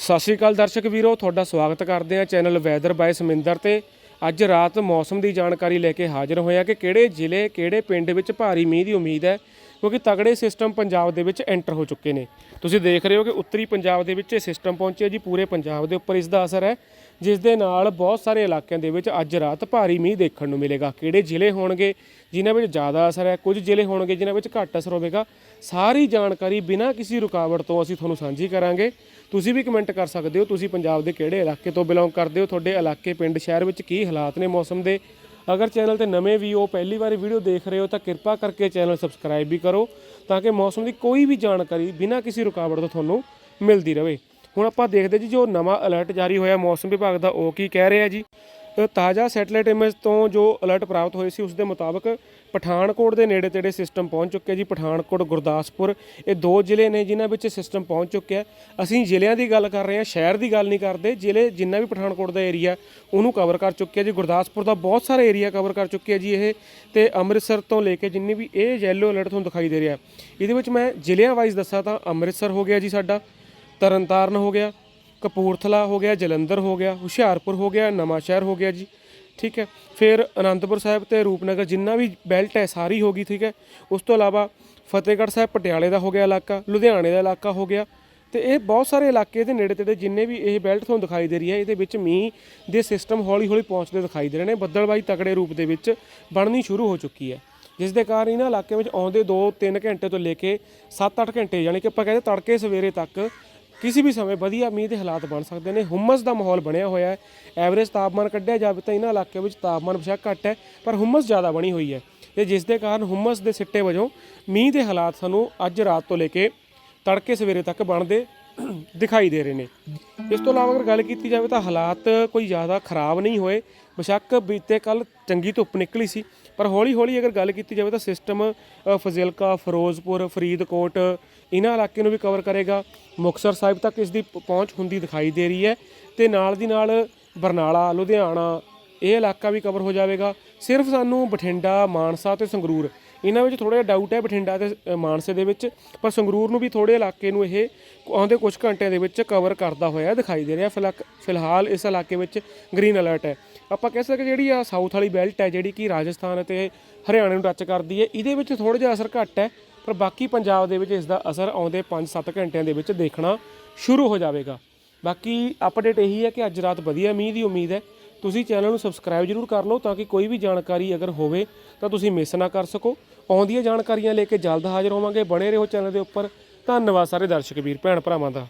ਸਤਿ ਸ਼੍ਰੀ ਅਕਾਲ ਦਰਸ਼ਕ ਵੀਰੋ, ਤੁਹਾਡਾ ਸਵਾਗਤ ਕਰਦੇ ਹਾਂ ਚੈਨਲ ਵੈਦਰ ਬਾਏ ਸਮਿੰਦਰ ਤੇ। ਅੱਜ ਰਾਤ ਮੌਸਮ ਦੀ ਜਾਣਕਾਰੀ ਲੈ ਕੇ ਹਾਜ਼ਰ ਹੋਇਆ ਕਿ ਕਿਹੜੇ ਜ਼ਿਲ੍ਹੇ, ਕਿਹੜੇ ਪਿੰਡ ਵਿੱਚ ਭਾਰੀ ਮੀਂਹ ਦੀ ਉਮੀਦ ਹੈ ਕਿਉਂਕਿ ਤਗੜੇ ਸਿਸਟਮ ਪੰਜਾਬ ਦੇ ਵਿੱਚ ਐਂਟਰ ਹੋ ਚੁੱਕੇ ਨੇ। ਤੁਸੀਂ ਦੇਖ ਰਹੇ ਹੋ ਕਿ ਉੱਤਰੀ ਪੰਜਾਬ ਦੇ ਵਿੱਚ ਇਹ ਸਿਸਟਮ ਪਹੁੰਚਿਆ ਜੀ, ਪੂਰੇ ਪੰਜਾਬ ਦੇ ਉੱਪਰ ਇਸ ਦਾ ਅਸਰ ਹੈ, ਜਿਸ ਦੇ ਨਾਲ ਬਹੁਤ ਸਾਰੇ ਇਲਾਕਿਆਂ ਦੇ ਵਿੱਚ ਅੱਜ ਰਾਤ ਭਾਰੀ ਮੀਂਹ ਦੇਖਣ ਨੂੰ ਮਿਲੇਗਾ। ਕਿਹੜੇ ਜ਼ਿਲ੍ਹੇ ਹੋਣਗੇ, ਜਿਨ੍ਹਾਂ ਵਿੱਚ ਜ਼ਿਆਦਾ ਅਸਰ ਹੈ, ਕੁਝ ਜ਼ਿਲ੍ਹੇ ਹੋਣਗੇ ਜਿਨ੍ਹਾਂ ਵਿੱਚ ਘੱਟ ਅਸਰ ਹੋਵੇਗਾ, ਸਾਰੀ ਜਾਣਕਾਰੀ ਬਿਨਾਂ ਕਿਸੇ ਰੁਕਾਵਟ ਤੋਂ ਅਸੀਂ ਤੁਹਾਨੂੰ ਸਾਂਝੀ ਕਰਾਂਗੇ। ਤੁਸੀਂ ਵੀ ਕਮੈਂਟ ਕਰ ਸਕਦੇ ਹੋ, ਤੁਸੀਂ ਪੰਜਾਬ ਦੇ ਕਿਹੜੇ ਇਲਾਕੇ ਤੋਂ ਬਿਲੋਂਗ ਕਰਦੇ ਹੋ, ਤੁਹਾਡੇ ਇਲਾਕੇ, ਪਿੰਡ, ਸ਼ਹਿਰ ਵਿੱਚ ਕੀ ਹਾਲਾਤ ਨੇ ਮੌਸਮ ਦੇ ਅਗਰ ਚੈਨਲ ਤੇ ਨਵੇਂ ਵੀ ਹੋ, ਪਹਿਲੀ ਵਾਰੀ ਵੀਡੀਓ ਦੇਖ ਰਹੇ ਹੋ, ਤਾਂ ਕਿਰਪਾ ਕਰਕੇ ਚੈਨਲ ਸਬਸਕ੍ਰਾਈਬ ਵੀ ਕਰੋ ਤਾਂ ਕਿ ਮੌਸਮ ਦੀ ਕੋਈ ਵੀ ਜਾਣਕਾਰੀ ਬਿਨਾਂ ਕਿਸੇ ਰੁਕਾਵਟ ਤੋਂ ਤੁਹਾਨੂੰ ਮਿਲਦੀ ਰਹੇ। ਹੁਣ ਆਪਾਂ ਦੇਖਦੇ ਜੀ, ਜੋ ਨਵਾਂ ਅਲਰਟ ਜਾਰੀ ਹੋਇਆ ਮੌਸਮ ਵਿਭਾਗ ਦਾ, ਉਹ ਕੀ ਕਹਿ ਰਿਹਾ ਜੀ? ਤਾਜ਼ਾ ਸੈਟੇਲਾਈਟ ਇਮੇਜ ਤੋਂ ਜੋ ਅਲਰਟ ਪ੍ਰਾਪਤ ਹੋਏ ਸੀ ਉਸ ਦੇ ਮੁਤਾਬਕ ਪਠਾਨਕੋਟ ਦੇ ਨੇੜੇ ਤੇੜੇ ਸਿਸਟਮ ਪਹੁੰਚ ਚੁੱਕਿਆ ਜੀ, ਪਠਾਨਕੋਟ, ਗੁਰਦਾਸਪੁਰ। ਇਹ ਦੋ ਜ਼ਿਲ੍ਹੇ ਨੇ ਜਿਨ੍ਹਾਂ ਵਿੱਚ ਸਿਸਟਮ ਪਹੁੰਚ ਚੁੱਕਿਆ ਅਸੀਂ ਜ਼ਿਲ੍ਹਿਆਂ ਦੀ ਗੱਲ ਕਰ ਰਹੇ ਹਾਂ, ਸ਼ਹਿਰ ਦੀ ਗੱਲ ਨਹੀਂ ਕਰਦੇ। ਜ਼ਿਲ੍ਹੇ ਜਿੰਨਾ ਵੀ ਪਠਾਨਕੋਟ ਦਾ ਏਰੀਆ ਉਹਨੂੰ ਕਵਰ ਕਰ ਚੁੱਕਿਆ ਜੀ। ਗੁਰਦਾਸਪੁਰ ਦਾ ਬਹੁਤ ਸਾਰਾ ਏਰੀਆ ਕਵਰ ਕਰ ਚੁੱਕਿਆ ਜੀ ਇਹ। ਤੇ ਅੰਮ੍ਰਿਤਸਰ ਤੋਂ ਲੈ ਕੇ ਜਿੰਨੀ ਵੀ ਇਹ ਯੈਲੋ ਅਲਰਟ ਤੁਹਾਨੂੰ ਦਿਖਾਈ ਦੇ ਰਿਹਾ ਇਹਦੇ ਵਿੱਚ ਮੈਂ ਜ਼ਿਲ੍ਹਿਆਂ ਵਾਈਜ਼ ਦੱਸਾਂ ਤਾਂ ਅੰਮ੍ਰਿਤਸਰ ਹੋ ਗਿਆ ਜੀ ਸਾਡਾ, ਤਰਨਤਾਰਨ ਹੋ ਗਿਆ ਕਪੂਰਥਲਾ ਹੋ ਗਿਆ, ਜਲੰਧਰ ਹੋ ਗਿਆ, ਹੁਸ਼ਿਆਰਪੁਰ ਹੋ ਗਿਆ ਨਵਾਂ ਸ਼ਹਿਰ ਹੋ ਗਿਆ ਜੀ, ਠੀਕ ਹੈ। ਫਿਰ ਅਨੰਦਪੁਰ ਸਾਹਿਬ ਤੇ ਰੂਪਨਗਰ ਜਿੰਨਾ ਵੀ ਬੈਲਟ ਹੈ, ਸਾਰੀ ਹੋ ਗਈ, ਠੀਕ ਹੈ। ਉਸ ਤੋਂ ਇਲਾਵਾ ਫਤਿਹਗੜ੍ਹ ਸਾਹਿਬ, ਪਟਿਆਲੇ ਦਾ ਹੋ ਗਿਆ ਇਲਾਕਾ, ਲੁਧਿਆਣੇ ਦਾ ਇਲਾਕਾ ਹੋ ਗਿਆ। ਤੇ ਇਹ ਬਹੁਤ ਸਾਰੇ ਇਲਾਕੇ ਦੇ ਨੇੜੇ ਤੇੜੇ ਜਿੰਨੇ ਵੀ ਇਹ ਬੈਲਟ ਤੁਹਾਨੂੰ ਦਿਖਾਈ ਦੇ ਰਹੀ ਹੈ, ਇਹਦੇ ਵਿੱਚ ਮੀਂਹ ਦੇ ਸਿਸਟਮ ਹੌਲੀ ਹੌਲੀ ਪਹੁੰਚਦੇ ਦਿਖਾਈ ਦੇ ਰਹੇ ਨੇ। ਬੱਦਲਬਾਈ ਤਕੜੇ ਰੂਪ ਦੇ ਵਿੱਚ ਬਣਨੀ ਸ਼ੁਰੂ ਹੋ ਚੁੱਕੀ ਹੈ। ਜਿਸ ਦੇ ਕਾਰਨ ਇਹਨਾਂ ਇਲਾਕੇ ਵਿੱਚ ਆਉਂਦੇ 2-3 ਘੰਟੇ ਤੋਂ ਲੈ ਕੇ 7-8 ਘੰਟੇ, ਯਾਨੀ ਕਿ ਆਪਾਂ ਕਹਿੰਦੇ ਤੜਕੇ ਸਵੇਰੇ ਤੱਕ ਕਿਸੇ ਵੀ ਸਮੇਂ ਵਧੀਆ ਮੀਂਹ ਦੇ ਹਾਲਾਤ ਬਣ ਸਕਦੇ ਨੇ, ਹੁਮਸ ਦਾ ਮਾਹੌਲ ਬਣਿਆ ਹੋਇਆ ਹੈ। ਐਵਰੇਜ ਤਾਪਮਾਨ ਕੱਢਿਆ ਜਾਵੇ ਤਾਂ ਇਹਨਾਂ ਇਲਾਕਿਆਂ ਵਿੱਚ ਤਾਪਮਾਨ ਬੇਸ਼ੱਕ ਘੱਟ ਹੈ, ਪਰ ਹੁਮਸ ਜ਼ਿਆਦਾ ਬਣੀ ਹੋਈ ਹੈ। ਤੇ ਜਿਸ ਦੇ ਕਾਰਨ ਹੁਮਸ ਦੇ ਸਿੱਟੇ ਵਜੋਂ ਮੀਂਹ ਦੇ ਹਾਲਾਤ ਸਾਨੂੰ ਅੱਜ ਰਾਤ ਤੋਂ ਲੈ ਕੇ ਤੜਕੇ ਸਵੇਰੇ ਤੱਕ ਬਣਦੇ ਦਿਖਾਈ ਦੇ ਰਹੇ ਨੇ। ਇਸ ਤੋਂ ਇਲਾਵਾ ਅਗਰ ਗੱਲ ਕੀਤੀ ਜਾਵੇ ਤਾਂ ਹਾਲਾਤ ਕੋਈ ਜ਼ਿਆਦਾ ਖਰਾਬ ਨਹੀਂ ਹੋਏ। ਬੇਸ਼ੱਕ ਬੀਤੇ ਕੱਲ ਚੰਗੀ ਧੁੱਪ ਨਿਕਲੀ ਸੀ, ਪਰ ਹੌਲੀ ਹੌਲੀ ਅਗਰ ਗੱਲ ਕੀਤੀ ਜਾਵੇ ਤਾਂ ਸਿਸਟਮ ਫਜ਼ਿਲਕਾ, ਫਿਰੋਜ਼ਪੁਰ, ਫਰੀਦਕੋਟ ਇਹਨਾਂ ਇਲਾਕੇ ਨੂੰ ਵੀ ਕਵਰ ਕਰੇਗਾ। ਮੁਕਤਸਰ ਸਾਹਿਬ ਤੱਕ ਇਸ ਦੀ ਪਹੁੰਚ ਹੁੰਦੀ ਦਿਖਾਈ ਦੇ ਰਹੀ ਹੈ ਤੇ ਨਾਲ ਦੀ ਨਾਲ ਬਰਨਾਲਾ, ਲੁਧਿਆਣਾ, ਇਹ ਇਲਾਕਾ ਵੀ ਕਵਰ ਹੋ ਜਾਵੇਗਾ। ਸਿਰਫ ਸਾਨੂੰ ਬਠਿੰਡਾ, ਮਾਨਸਾ ਤੇ ਸੰਗਰੂਰ ਇਹਨਾਂ ਵਿੱਚ ਥੋੜਾ ਜਿਹਾ ਡਾਊਟ ਹੈ ਬਠਿੰਡਾ ਤੇ ਅ, ਮਾਨਸੇ ਦੇ ਵਿੱਚ ਪਰ ਸੰਗਰੂਰ ਨੂੰ ਵੀ ਥੋੜੇ ਇਲਾਕੇ ਨੂੰ ਇਹ ਆਉਂਦੇ ਕੁਝ ਘੰਟਿਆਂ ਦੇ ਵਿੱਚ ਕਵਰ ਕਰਦਾ ਹੋਇਆ ਦਿਖਾਈ ਦੇ ਰਿਹਾ। ਫਿਲਹਾਲ- ਫਿਲਹਾਲ ਇਸ ਇਲਾਕੇ ਵਿੱਚ ਗ੍ਰੀਨ ਅਲਰਟ ਹੈ। ਆਪਾਂ ਕਹਿ ਸਕਦੇ ਜਿਹੜੀ ਆ ਸਾਊਥ ਵਾਲੀ ਬੈਲਟ ਹੈ ਜਿਹੜੀ ਕਿ ਰਾਜਸਥਾਨ ਅਤੇ ਹਰਿਆਣਾ ਨੂੰ ਟੱਚ ਕਰਦੀ ਹੈ ਇਹਦੇ ਵਿੱਚ ਥੋੜਾ ਜਿਹਾ ਅਸਰ ਘੱਟ ਹੈ ਪਰ ਬਾਕੀ ਪੰਜਾਬ ਦੇ ਵਿੱਚ ਇਸ ਦਾ ਅਸਰ ਆਉਂਦੇ 5-7 ਘੰਟਿਆਂ ਦੇ ਵਿੱਚ ਦੇਖਣਾ ਸ਼ੁਰੂ ਹੋ ਜਾਵੇਗਾ। ਬਾਕੀ ਅਪਡੇਟ ਇਹੀ ਹੈ ਕਿ ਅੱਜ ਰਾਤ ਵਧੀਆ ਮੀਂਹ ਦੀ ਉਮੀਦ ਹੈ। ਤੁਸੀਂ ਚੈਨਲ ਨੂੰ ਸਬਸਕ੍ਰਾਈਬ ਜ਼ਰੂਰ ਕਰ ਲਓ ਤਾਂ ਕਿ ਕੋਈ ਵੀ ਜਾਣਕਾਰੀ ਅਗਰ ਹੋਵੇ ਤਾਂ ਤੁਸੀਂ ਮਿਸ ਨਾ ਕਰ ਸਕੋ। ਆਉਂਦੀਆਂ ਜਾਣਕਾਰੀਆਂ ਲੈ ਕੇ ਜਲਦ ਹਾਜ਼ਰ ਹੋਵਾਂਗੇ। ਬਣੇ ਰਹੋ ਚੈਨਲ ਦੇ ਉੱਪਰ। ਧੰਨਵਾਦ ਸਾਰੇ ਦਰਸ਼ਕ ਵੀਰ, ਭੈਣ ਭਰਾਵਾਂ ਦਾ।